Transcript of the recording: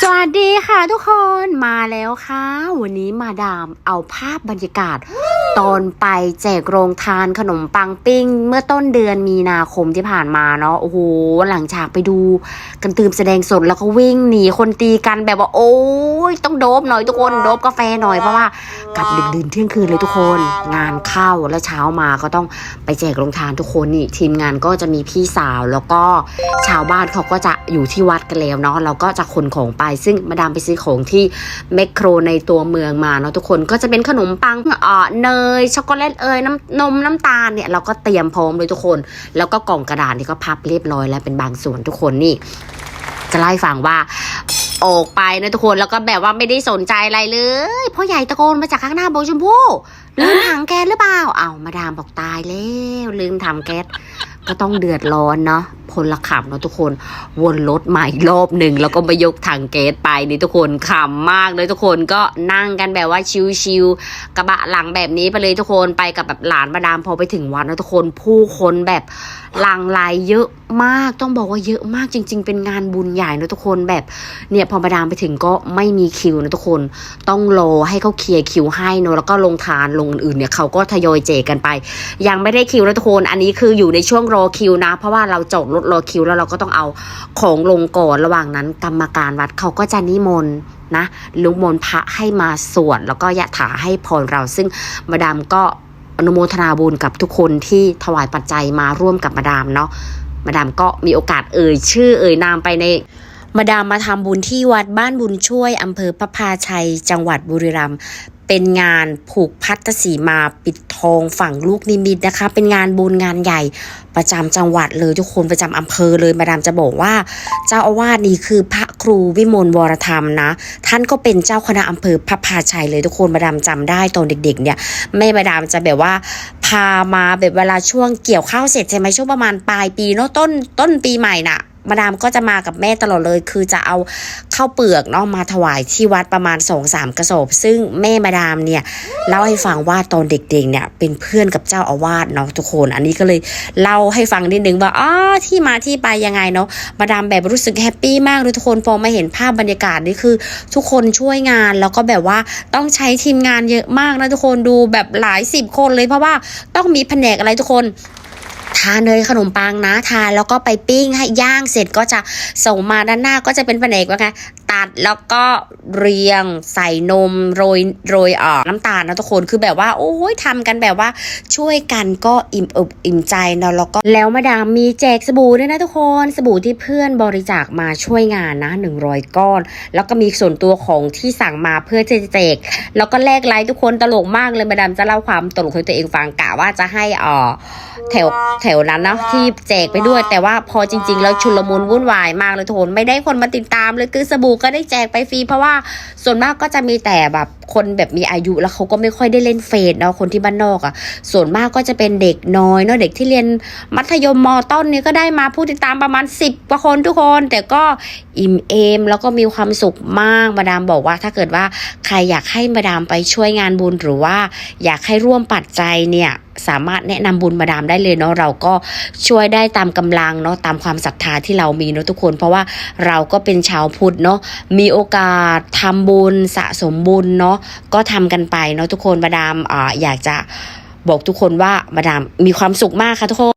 สวัสดีค่ะทุกคนมาแล้วค่ะ วันนี้มาดามเอาภาพบรรยากาศ ตอนไปแจกโรงทานขนมปังปิ้ง เมื่อต้นเดือนมีนาคมที่ผ่านมาเนาะโอ้โหหลังจากไปดูกันตืมแสดงสดแล้วก็วิ่งหนีคนตีกันแบบว่า โอ้ยต้องโดบหน่อยทุกคนโดบกาแฟหน่อยเพราะว่ากลับดึกดื่นเที่ยงคืนเลยทุกคน งานเข้าแล้วเช้ามาก็ต้องไปแจกโรงทานทุกคนนี่ทีมงานก็จะมีพี่สาวแล้วก็ชาวบ้านเขาก็จะอยู่ที่วัดกันแล้วเนาะเราก็จะขนของไปซึ่งมาดามไปซื้อของที่แมคโครในตัวเมืองมาเนาะทุกคนก็จะเป็นขนมปังเอ่อเนยช็อกโกแลตเอยน้ำนมน้ำตาลเนี่ยเราก็เตรียมพร้อมเลยทุกคน แล้วก็กล่องกระดาษนี่ก็พับเรียบร้อยแล้วเป็นบางส่วนทุกคนนี่ จะเล่าให้ฟังว่าออกไปนะทุกคนแล้วก็แบบว่าไม่ได้สนใจอะไรเลยพ่อใหญ่ตะโกนมาจากข้างหน้าบอกชมพู่ลืมถังแก๊สหรือเปล่าเอามาดามบอกตายแล้วลืมถังแก๊ส ก็ต้องเดือดร้อนเนาะพลขับเนาะทุกคนวนรถใหม่รอบหนึ่งแล้วก็มายกถังแก๊สไปนี่ทุกคนขำมากเลยทุกคนก็นั่งกันแบบว่าชิวๆกระบะหลังแบบนี้ไปเลยทุกคนไปกับแบบหลานมาดามพอไปถึงวัดนะทุกคนผู้คนแบบหลังไหลเยอะมากต้องบอกว่าเยอะมากจริง ๆ เป็นงานบุญใหญ่นะทุกคนแบบเนี่ยพอมาดามไปถึงก็ไม่มีคิวนะทุกคนต้องรอให้เขาเคลียร์คิวให้เนอะแล้วก็ลงทานลงอื่นๆเนี่ยเขาก็ทยอยแจกันไป ยังไม่ได้คิวนะทุกคนอันนี้คืออยู่ในช่วงรอคิวนะ เพราะว่าเราจอดรถรอคิวแล้วเราก็ต้องเอาของลงก่อนระหว่างนั้น กรรมการวัดเขาก็จะนิมนต์นะลุกมนพระให้มาสวดแล้วก็ยะถาให้พรเราซึ่งมาดามก็อนุโมทนาบุญกับทุกคนที่ถวายปัจจัยมาร่วมกับมาดามเนาะมาดามก็มีโอกาสเอ่ยชื่อเอ่ยนามไปใน มาดามมาทำบุญที่วัดบ้านบุญช่วยอำเภอพระพาชัย จังหวัดบุรีรัมย์เป็นงานผูกพัทสีมาปิดทองฝั่งลูกนิมิตนะคะ เป็นงานบุญงานใหญ่ประจำจังหวัดเลยทุกคนประจำอำเภอเลยมาดามจะบอกว่า เจ้าอาวาสนี่คือพระครูวิมลวรธรรมนะ ท่านก็เป็นเจ้าคณะอำเภอพระพาชัยเลยทุกคนมาดามจำได้ตอนเด็ก ๆ เนี่ยแม่มาดามจะแบบว่า พามาแบบเวลาช่วงเกี่ยวข้าวเสร็จใช่ไหมช่วงประมาณปลายปีเนาะต้นต้นปีใหม่น่ะ มาดามก็จะมากับแม่ตลอดเลย คือจะเอาข้าวเปลือกเนาะมาถวายที่วัดประมาณ2องสามกระสอบ ซึ่งแม่มาดามเนี่ยเล่าให้ฟังว่าตอนเด็กๆเนี่ยเป็นเพื่อนกับเจ้าอาวาสเนาะทุกคน อันนี้ก็เลยเล่าให้ฟังนิดนึงว่าอ๋อที่มาที่ไปยังไงเนาะมาดามแบบรู้สึกแฮปปี้มากเลยทุกคนพอมาเห็นภาพบรรยากาศนี่คือ ทุกคนช่วยงานแล้วก็แบบว่าต้องใช้ทีมงานเยอะมากนะทุกคนดูแบบหลายสิบคนเลยเพราะว่าต้องมีแผนกอะไรทุกคน ทานเนยขนมปังนะทานแล้วก็ไปปิ้งให้ย่างเสร็จก็จะส่งมาด้านหน้าก็จะเป็นแผนกว่าไง ตัดแล้วก็เรียงใส่นมโรยโรยเอ่อน้ำตาลนะทุกคนคือแบบว่า โอ้ยทำกันแบบว่าช่วยกันก็อิ่มอกอิ่มใจเนาะแล้วก็แล้วมาดามมีแจกสบู่ด้วยนะทุกคนสบู่ที่เพื่อนบริจาคมาช่วยงานนะ 100 ก้อน แล้วก็มีส่วนตัวของที่สั่งมาเพื่อจะแจกแล้วก็แลกไลค์ทุกคนตลกมากเลยมาดามจะเล่าความตลกให้ตัวเองฟังกะว่าจะให้อ่อแถวแถวนั้นนะที่แจกไปด้วย แต่ว่าพอจริง ๆ แล้วชุลมุนวุ่นวายมากเลยทุกคนไม่ได้คนมาติดตามเลยคือสบู่ก็ได้แจกไปฟรีเพราะว่าส่วนมากก็จะมีแต่แบบคนแบบมีอายุแล้วเขาก็ไม่ค่อยได้เล่นเฟซเนาะคนที่บ้านนอกอะ่ะ ส่วนมากก็จะเป็นเด็กน้อยเนาะเด็กที่เรียนมัธยมมต้นเนี่ยก็ได้มาผู้ติดตามประมาณ 10กว่าคนทุกคน แต่ก็อิ่มเอมแล้วก็มีความสุขมากมาดามบอกว่า ถ้าเกิดว่าใครอยากให้มาดามไปช่วยงานบุญหรือว่าอยากให้ร่วมปัจจัยเนี่ย สามารถแนะนำบุญมาดามได้เลยเนาะเราก็ช่วยได้ตามกำลังเนาะตามความศรัทธาที่เรามีเนาะทุกคน เพราะว่าเราก็เป็นชาวพุทธเนาะมีโอกาสทำบุญสะสมบุญเนาะก็ทำกันไปเนาะทุกคนมาดามอ่าอยากจะบอกทุกคนว่ามาดามมีความสุขมากค่ะทุกคน